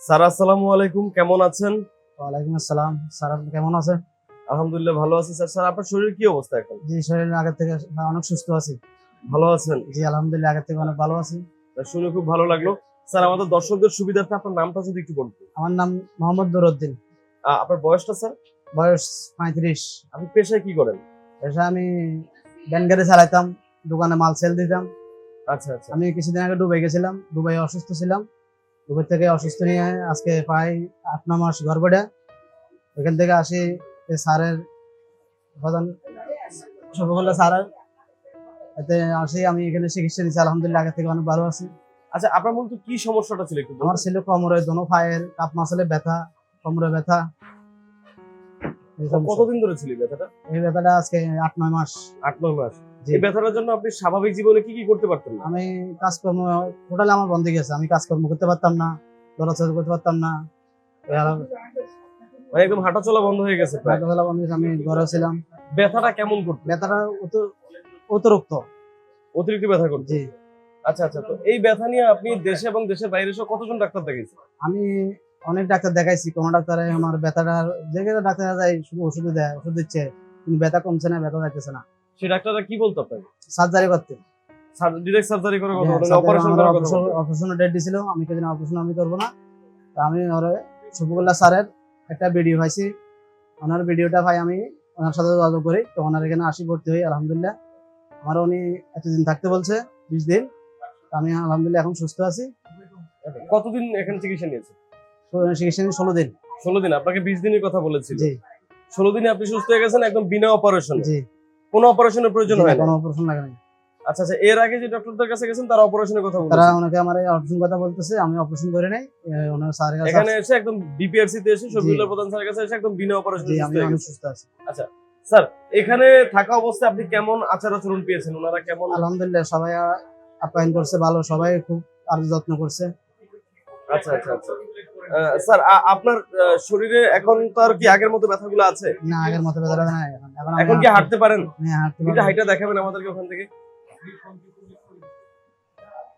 Sir আসসালামু আলাইকুম। কেমন আছেন? ওয়ালাইকুম আসসালাম। স্যার আপনি কেমন আছেন? আলহামদুলিল্লাহ ভালো আছি। স্যার স্যার আপনার শরীর কি অবস্থা এখন? জি শরীর আগের থেকে অনেক সুস্থ আছি। ভালো আছেন? জি আলহামদুলিল্লাহ আগের থেকে অনেক ভালো আছি। শুনে খুব ভালো লাগল। স্যার আমাদের দর্শকদের সুবিধার্থে আপনার নামটা যদি একটু বলতেন। আমার নাম মোহাম্মদ নুরুদ্দিন। আহ, আপনার বয়সটা স্যার? বয়স পঁয়ত্রিশ। আপনি পেশায় কি করেন? এসে আমি গাড়ি চালাইতাম দোকানে মাল সেল দিতাম। আচ্ছা আচ্ছা। আমি কিছুদিন আগে দুবাই গেছিলাম। দুবাই অসুস্থ ছিলাম। দুবাই থেকে অসুস্থ নিয়ে আজকে প্রায় আট ন মাস গর্ভটা ওইখান থেকে আসি এই স্যারের প্রধান সবগুলো স্যারের। এতে আসি আমি এখানে চিকিৎসা নিচ্ছি আলহামদুলিল্লাহ আগের থেকে অনেক ভালো আছি। আচ্ছা আপনার মূলত কি সমস্যাটা ছিল একটু আমার ছিল কোমরে দোনো পায়ের কাপ মাসলে ব্যথা কোমরে ব্যথা। কতদিন ধরে ছিল ব্যথাটা? এই ব্যথাটা আজকে আট নয় মাস। আট নয় মাস। এই ব্যথাটার জন্য আপনি স্বাভাবিক জীবনে কি কি করতে পারতেন না? আমি কাজকর্ম টোটালি আমার বন্ধ গেছে আমি কাজকর্ম করতে পারতাম না দৌড়াচড়া করতে পারতাম না। মানে একদম হাঁটা চলা বন্ধ হয়ে গেছে বন্ধ আমি ঘরে ছিলাম। ব্যথাটা কেমন করতো ব্যথাটা অতিরিক্ত। অতিরিক্ত ব্যথা করতো আচ্ছা আচ্ছা তো এই ব্যথা নিয়ে আপনি দেশে এবং দেশের বাইরে সহ কতজন ডাক্তার দেখিয়েছেন আমি অনেক ডাক্তার দেখাইছি। কোন ডাক্তারে আমার ব্যথাটা যেখানে ডাক্তার যায় শুধু ওষুধ দেয় ওষুধ দিচ্ছে। কিন্তু ব্যথা কমছে না ব্যথা যাইতেছে না। সেই ডাক্তাররা কি বলতো আপনাকে? সার্জারি করতে। ডিরেক্ট সার্জারি করার কথা হ্যাঁ, বলতেন অপারেশন করার কথা অপারেশনের ডেট দিছিল আমি কেদিন অপারেশন আমি করব না। তা আমি ওরে শফিকুল্লাহ স্যারের একটা ভিডিও পাইছি। ওনার ভিডিওটা ভাই আমি ওনার সাথে যোগাযোগ করি তো ওনার এখানে আসি ভর্তি হই আলহামদুলিল্লাহ। আমার উনি এতদিন থাকতে বলছে বিশ দিন। তো আমি আলহামদুলিল্লাহ এখন সুস্থ আছি। কতদিন এখানে চিকিৎসা নিয়েছে চিকিৎসা নিয়ে ষোলো দিন। ষোলো দিন আপনাকে বিশ দিনের কথা বলেছিল। জি। ষোলো দিনে আপনি সুস্থ হয়ে গেছেন একদম বিনা অপারেশন জি। কোনো অপারেশনের প্রয়োজন হয় না কোনো অপারেশন লাগে না আচ্ছা আচ্ছা এর আগে যে ডক্টরদের কাছে গেছেন তারা অপারেশনের কথা তারা বলেছে ওনাকে আমার অপারেশন কথা বলতেছে আমি অপারেশন করে নাই ওনার স্যারের কাছে এখানে এসে একদম বিপিআরসি তে এসে শফিউল্লাহ প্রধান স্যারের কাছে এসে একদম বিনা অপারেশন জি আমি অনেক সুস্থ আছি। স্যার এখানে থাকা অবস্থায় আপনি কেমন আচার আচরণ পেয়েছেন? ওনারা কেমন আলহামদুলিল্লাহ সবাই আপ্যায়ন করছে ভালো সবাই খুব আর যত্ন করছে। আচ্ছা আচ্ছা আচ্ছা। স্যার আপনার শরীরে এখন তো আর কি আগের মতো ব্যথাগুলো আছে? না আগের মতো ব্যথা ব্যথা নাই এখন কি হাঁটতে পারেন? হ্যাঁ, এটা হাইটা দেখাবেন আমাদেরকে ওখান থেকে।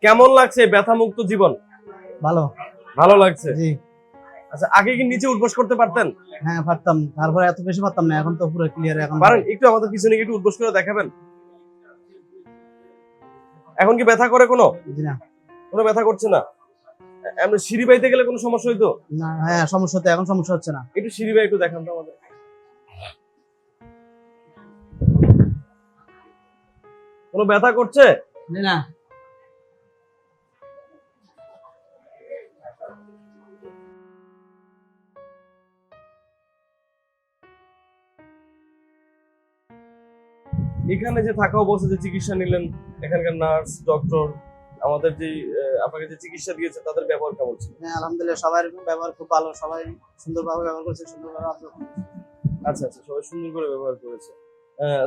কেমন লাগছে ব্যথা মুক্ত জীবন? ভালো। ভালো লাগছে? জি। আচ্ছা আগে কি নিচে উঠবস করতে পারতেন? হ্যাঁ পারতাম। তারপরে এত বেশি পারতাম না এখন তো পুরো ক্লিয়ার এখন পারেন একটু আমাদের পিছনে একটু উঠবস করে দেখাবেন। এখন কি ব্যথা করে কোনো? জি না। কোনো ব্যথা করছে না? এমনি সিঁড়ি বাইতে গেলে কোনো সমস্যা হইতো? না হ্যাঁ সমস্যা তো এখন সমস্যা হচ্ছে না। একটু সিঁড়ি বাই একটু দেখান তো আমাদের। কোনো ব্যথা করছে? না। এখানে যে থাকা অবস্থা যে চিকিৎসা নিলেন এখানকার নার্স ডক্টর আমাদের যে আপনাকে যে চিকিৎসা দিয়েছে তাদের ব্যবহার কেমন ছিল? হ্যাঁ আলহামদুলিল্লাহ সবার ব্যবহার খুব ভালো। সবাই সুন্দরভাবে ব্যবহার করছে সুন্দরভাবে আচ্ছা আচ্ছা সবাই সুন্দর করে ব্যবহার করেছে।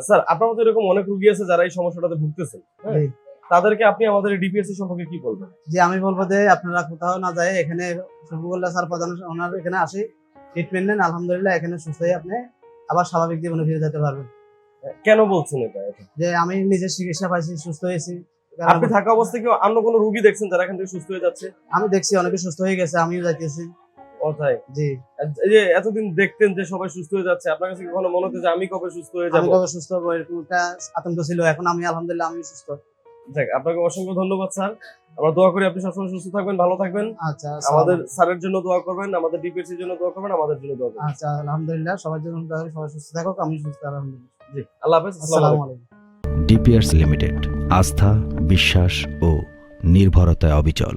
স্যার আপনার মতো এরকম অনেক রুগী আছে যারা এই সমস্যাটাতে ভুগতেছেন হ্যাঁ? তাদেরকে আপনি আমাদের ডিপিএসসি সম্পর্কে কি বলবেন? জি আমি বলব যে আপনারা কোথাও না যায় এখানে শফিকুল্লাহ স্যার প্রধান ওনার এখানে আসি ট্রিটমেন্ট নেন আলহামদুলিল্লাহ এখানে সুস্থ হয়ে আপনি আবার স্বাভাবিক জীবনে ফিরে যেতে পারবেন। কেন বলছেন এটা? এটা? যে আমি নিজের চিকিৎসা পাইছি সুস্থ হয়েছি। আপনি থাকা অবস্থায় কি অন্য কোনো রুগী দেখছেন যারা এখান থেকে সুস্থ হয়ে যাচ্ছে? আমি দেখছি অনেকে সুস্থ হয়ে গেছে আমিও যাইতেছি। কথায়। জি। এই যে এতদিন দেখতেন যে সবাই সুস্থ হয়ে যাচ্ছে আপনার কাছে কি কখনো মনে হতো যে আমি কবে সুস্থ হয়ে আমি কবে সুস্থ হব এরকম একটা আতঙ্ক ছিল এখন আমি আলহামদুলিল্লাহ আমি সুস্থ। যাক আপনাকে অসংখ্য ধন্যবাদ স্যার। আমরা দোয়া করি আপনি সবসময় সুস্থ থাকবেন ভালো থাকবেন। আচ্ছা আমাদের স্যারের জন্য দোয়া করবেন আমাদের ডিপিএসসির জন্য দোয়া করবেন আমাদের জন্য দোয়া করবেন। আচ্ছা আলহামদুলিল্লাহ সবার জন্য দোয়া করি, সবাই সুস্থ থাকুক আমি সুস্থ আলহামদুলিল্লাহ। জি আল্লাহ হাফেজ আসসালামু আলাইকুম। ডিপিয়ার্স লিমিটেড আস্থা বিশ্বাস ও নির্ভরতায় অবিচল।